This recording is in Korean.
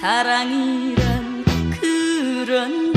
사랑이란 그런